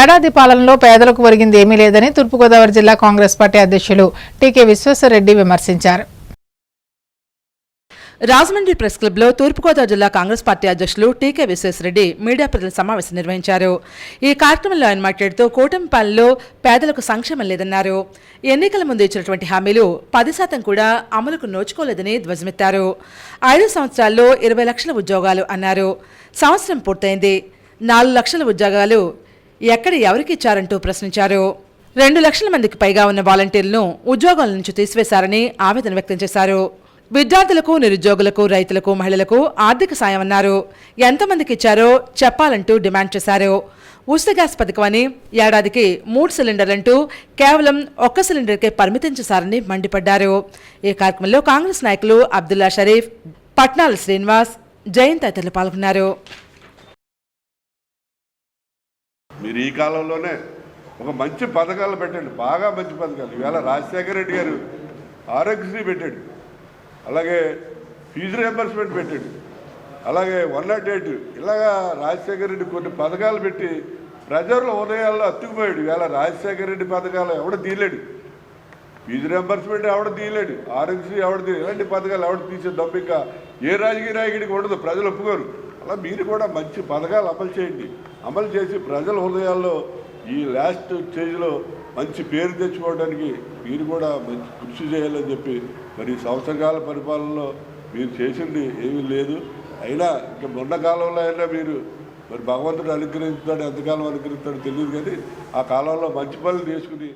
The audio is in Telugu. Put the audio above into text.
ఏడాది పాలనలో పేదలకు ఒరిగింది ఏమీ లేదని తూర్పుగోదావరి జిల్లా కాంగ్రెస్ పార్టీ అధ్యక్షులు టీకే విశ్వేశ్వరరెడ్డి విమర్శించారు. రాజమండ్రి ప్రెస్ క్లబ్లో తూర్పుగోదావరి జిల్లా కాంగ్రెస్ పార్టీ అధ్యక్షులు టీకే విశ్వేశ్వరరెడ్డి మీడియా ప్రతినిధుల సమావేశం నిర్వహించారు. ఈ కార్యక్రమంలో ఆయన మాట్లాడుతూ కూటమి పాలనలో పేదలకు సంక్షేమం లేదన్నారు. ఎన్నికల ముందు ఇచ్చినటువంటి హామీలు పది శాతం కూడా అమలుకు నోచుకోలేదని ధ్వజమెత్తారు. ఐదు సంవత్సరాల్లో ఇరవై లక్షల ఉద్యోగాలు అన్నారు. సంవత్సరం పూర్తయింది. నాలుగు లక్షల ఉద్యోగాలు ఎక్కడ ఎవరికి ఇచ్చారంటూ ప్రశ్నించారు. రెండు లక్షల మందికి పైగా ఉన్న వాలంటీర్లను ఉద్యోగాల నుంచి తీసివేశారని ఆవేదన వ్యక్తం చేశారు. విద్యార్థులకు నిరుద్యోగులకు రైతులకు మహిళలకు ఆర్థిక సాయం అన్నారు. ఎంతమందికి ఇచ్చారో చెప్పాలంటూ డిమాండ్ చేశారు. ఉచిత గ్యాస్ పథకం అని ఏడాదికి మూడు సిలిండర్లంటూ కేవలం ఒక్క సిలిండర్కే పరిమితం చేశారని మండిపడ్డారు. ఈ కార్యక్రమంలో కాంగ్రెస్ నాయకులు అబ్దుల్లా షరీఫ్ పట్నాల శ్రీనివాస్ జయంత్ తదితరులు పాల్గొన్నారు. మీరు ఈ కాలంలోనే ఒక మంచి పథకాలు పెట్టండి బాగా మంచి పథకాలు. ఇవాళ రాజశేఖర రెడ్డి గారు ఆరోగ్యశ్రీ పెట్టాడు. అలాగే ఫీజు రియంబర్స్మెంట్ పెట్టాడు. అలాగే వన్ నాట్ ఎయిట్ ఇలాగా రాజశేఖర రెడ్డి కొన్ని పథకాలు పెట్టి ప్రజల ఉదయాల్లో అత్తుకుపోయాడు ఇవాళ రాజశేఖర రెడ్డి పథకాలు ఎవడ తీయలేడు. ఫీజు రియంబర్స్మెంట్ ఎవడ తీయలేడు. ఆరోగ్యశ్రీ ఎవడ తీయలేడు. ఇలాంటి పథకాలు ఎవడ తీసే డబ్బు ఇంకా ఏ రాజకీయ నాయకుడికి ఉండదు. ప్రజలు ఒప్పుకోరు. అలా మీరు కూడా మంచి పథకాలు అమలు చేయండి. అమలు చేసి ప్రజల హృదయాల్లో ఈ లాస్ట్ స్టేజ్లో మంచి పేరు తెచ్చుకోవడానికి మీరు కూడా మంచి కృషి చేయాలని చెప్పి మరి సంవత్సరకాల పరిపాలనలో మీరు చేసింది ఏమీ లేదు. అయినా ఇంకా మొన్న కాలంలో అయినా మీరు మరి భగవంతుడు అనుగ్రహిస్తాడు ఎంతకాలం అనుగ్రహిస్తాడో తెలియదు కానీ ఆ కాలంలో మంచి పనులు చేసుకుని